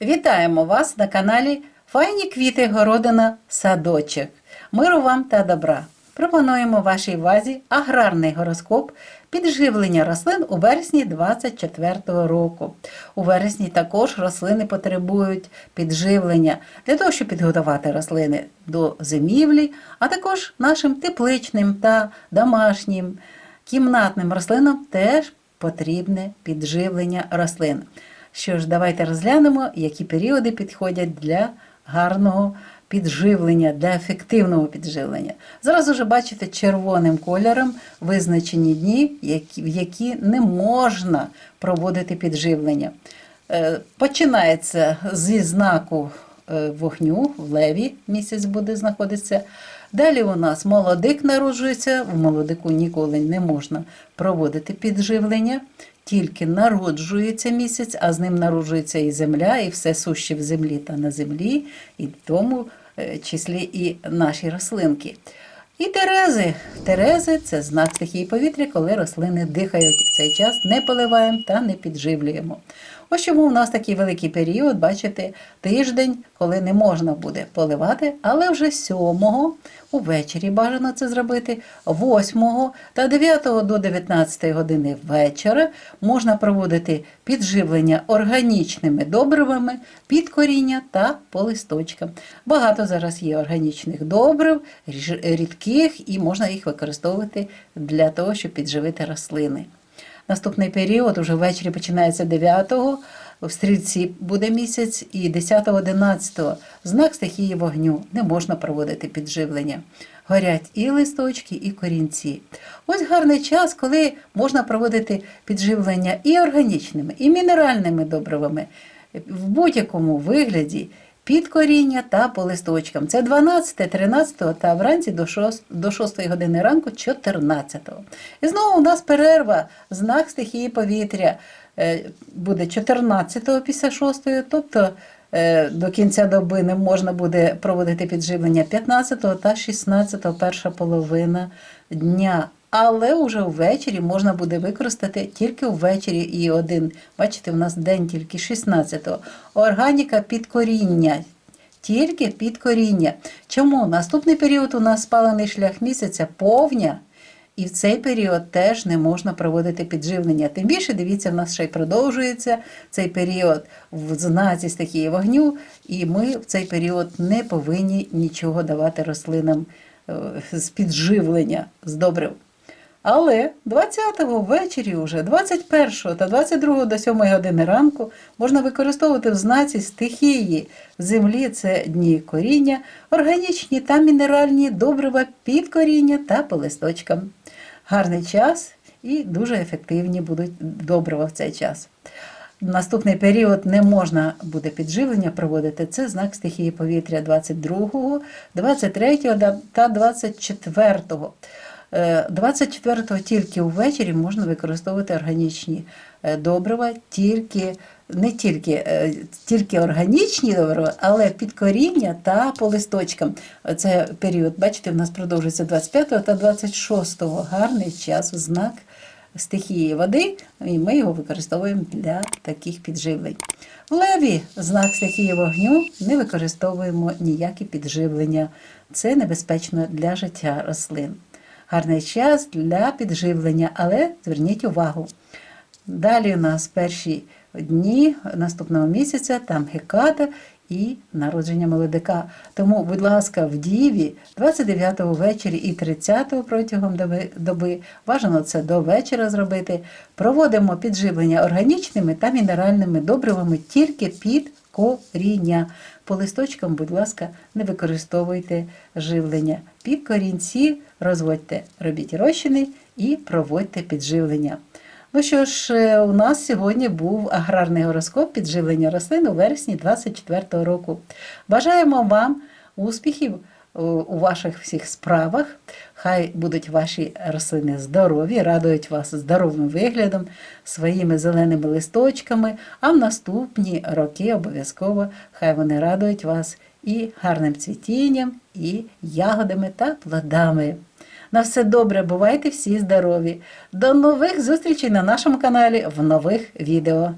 Вітаємо вас на каналі Файні квіти Городина Садочок. Миру вам та добра. Пропонуємо вашій увазі аграрний гороскоп підживлення рослин у вересні 2024 року. У вересні також рослини потребують підживлення для того, щоб підготувати рослини до зимівлі, а також нашим тепличним та домашнім кімнатним рослинам теж потрібне підживлення рослин. Що ж, давайте розглянемо, які періоди підходять для гарного підживлення, для ефективного підживлення. Зараз уже бачите червоним кольором визначені дні, в які не можна проводити підживлення. Е, Починається зі знаку е, вогню, в леві місяць буде знаходитися. Далі у нас молодик народжується, в молодику ніколи не можна проводити підживлення, тільки народжується місяць, а з ним народжується і земля, і все суще в землі та на землі, і в тому е, числі і наші рослинки. І терези. Терези це знак стихії повітря, коли рослини дихають в цей час, не поливаємо та не підживлюємо. Ось чому у нас такий великий період, бачите, тиждень, коли не можна буде поливати, але вже 7-го увечері бажано це зробити, 8 та 9 до 19 години вечора можна проводити підживлення органічними добривами під коріння та по листочкам. Багато зараз є органічних добрив, рідких, і можна їх використовувати для того, щоб підживити рослини. Наступний період уже ввечері починається 9-го, в стрільці буде місяць, і 10-11 знак стихії вогню не можна проводити підживлення. Горять і листочки, і корінці. Ось гарний час, коли можна проводити підживлення і органічними, і мінеральними добривами в будь-якому вигляді під коріння та по листочкам. Це 12, 13 та вранці до 6, до 6 години ранку 14. І знову у нас перерва, знак стихії повітря е, буде 14 після 6, тобто е, до кінця доби не можна буде проводити підживлення 15 та 16 перша половина дня. Але вже ввечері можна буде використати тільки ввечері і один. Бачите, у нас день тільки 16-го. Органіка під коріння. Тільки під коріння. Чому? Наступний період у нас спалений шлях місяця повня. І в цей період теж не можна проводити підживлення. Тим більше, дивіться, в нас ще й продовжується цей період в знаці стихії вогню, і ми в цей період не повинні нічого давати рослинам е, з підживлення, з добрив. Але 20-го ввечері, уже 21 та 22 до 7 години ранку можна використовувати в знаці стихії землі це дні коріння, органічні та мінеральні добрива під коріння та по листочкам. Гарний час і дуже ефективні будуть добрива в цей час. Наступний період не можна буде підживлення проводити. Це знак стихії повітря 22, 23 та 24. 24-го тільки ввечері можна використовувати органічні е, добрива, тільки не тільки, е, тільки органічні добрива, але під коріння та по листочкам. Це період, бачите, в нас продовжується 25 та 26 гарний час, знак стихії води, і ми його використовуємо для таких підживлень. В леві знак стихії вогню не використовуємо ніякі підживлення. Це небезпечно для життя рослин. Гарний час для підживлення, але зверніть увагу. Далі у нас перші дні наступного місяця, там геката і народження молодика. Тому, будь ласка, в Діві 29-го ввечері і 30-го протягом доби, доби, бажано це до вечора зробити, проводимо підживлення органічними та мінеральними добривами тільки під коріння. По листочкам, будь ласка, не використовуйте живлення. Під корінці розводьте, робіть розчини і проводьте підживлення. Ну що ж, е, у нас сьогодні був аграрний гороскоп підживлення рослин у вересні 2024 року. Бажаємо вам успіхів е, у ваших всіх справах. Хай будуть ваші рослини здорові, радують вас здоровим виглядом, своїми зеленими листочками, а в наступні роки обов'язково хай вони радують вас і гарним цвітінням, і ягодами та плодами. На все добре, бувайте всі здорові. До нових зустрічей на нашому каналі в нових відео.